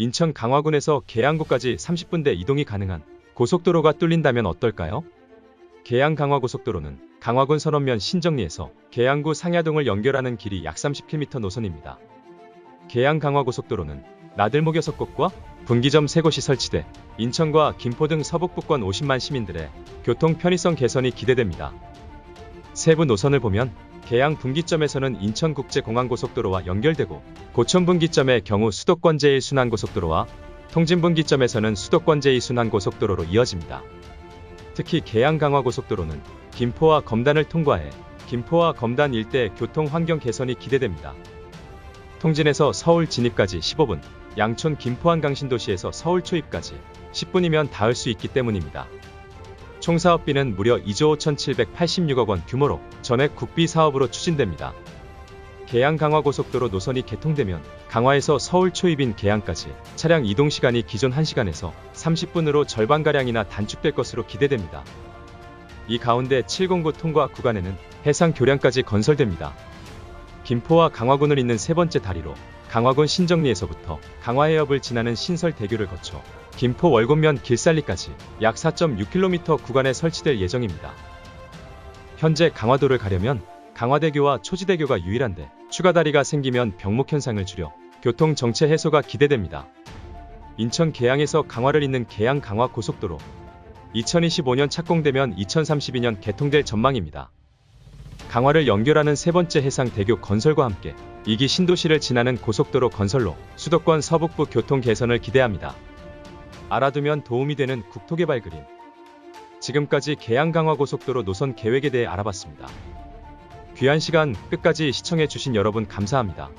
인천 강화군에서 계양구까지 30분대 이동이 가능한 고속도로가 뚫린다면 어떨까요? 계양 강화고속도로는 강화군 선원면 신정리에서 계양구 상야동을 연결하는 길이 약 30km 노선입니다. 계양 강화고속도로는 나들목여섯곳과 분기점 3곳이 설치돼 인천과 김포 등 서북부권 50만 시민들의 교통 편의성 개선이 기대됩니다. 세부 노선을 보면 계양 분기점에서는 인천국제공항고속도로와 연결되고 고천 분기점의 경우 수도권 제1순환고속도로와 통진 분기점에서는 수도권 제2순환고속도로로 이어집니다. 특히 계양 강화고속도로는 김포와 검단을 통과해 김포와 검단 일대 교통 환경 개선이 기대됩니다. 통진에서 서울 진입까지 15분, 양촌 김포 한강신도시에서 서울 초입까지 10분이면 닿을 수 있기 때문입니다. 총 사업비는 무려 2조 5,786억 원 규모로 전액 국비 사업으로 추진됩니다. 계양 강화 고속도로 노선이 개통되면 강화에서 서울 초입인 계양까지 차량 이동 시간이 기존 1시간에서 30분으로 절반가량이나 단축될 것으로 기대됩니다. 이 가운데 709 통과 구간에는 해상 교량까지 건설됩니다. 김포와 강화군을 잇는 세 번째 다리로 강화군 신정리에서부터 강화해협을 지나는 신설대교를 거쳐 김포 월곤면 길살리까지 약 4.6km 구간에 설치될 예정입니다. 현재 강화도를 가려면 강화대교와 초지대교가 유일한데 추가 다리가 생기면 병목 현상을 줄여 교통 정체 해소가 기대됩니다. 인천 계양에서 강화를 잇는 계양 강화 고속도로 2025년 착공되면 2032년 개통될 전망입니다. 강화를 연결하는 세 번째 해상 대교 건설과 함께 이기 신도시를 지나는 고속도로 건설로 수도권 서북부 교통 개선을 기대합니다. 알아두면 도움이 되는 국토개발 그림. 지금까지 계양강화고속도로 노선 계획에 대해 알아봤습니다. 귀한 시간 끝까지 시청해주신 여러분 감사합니다.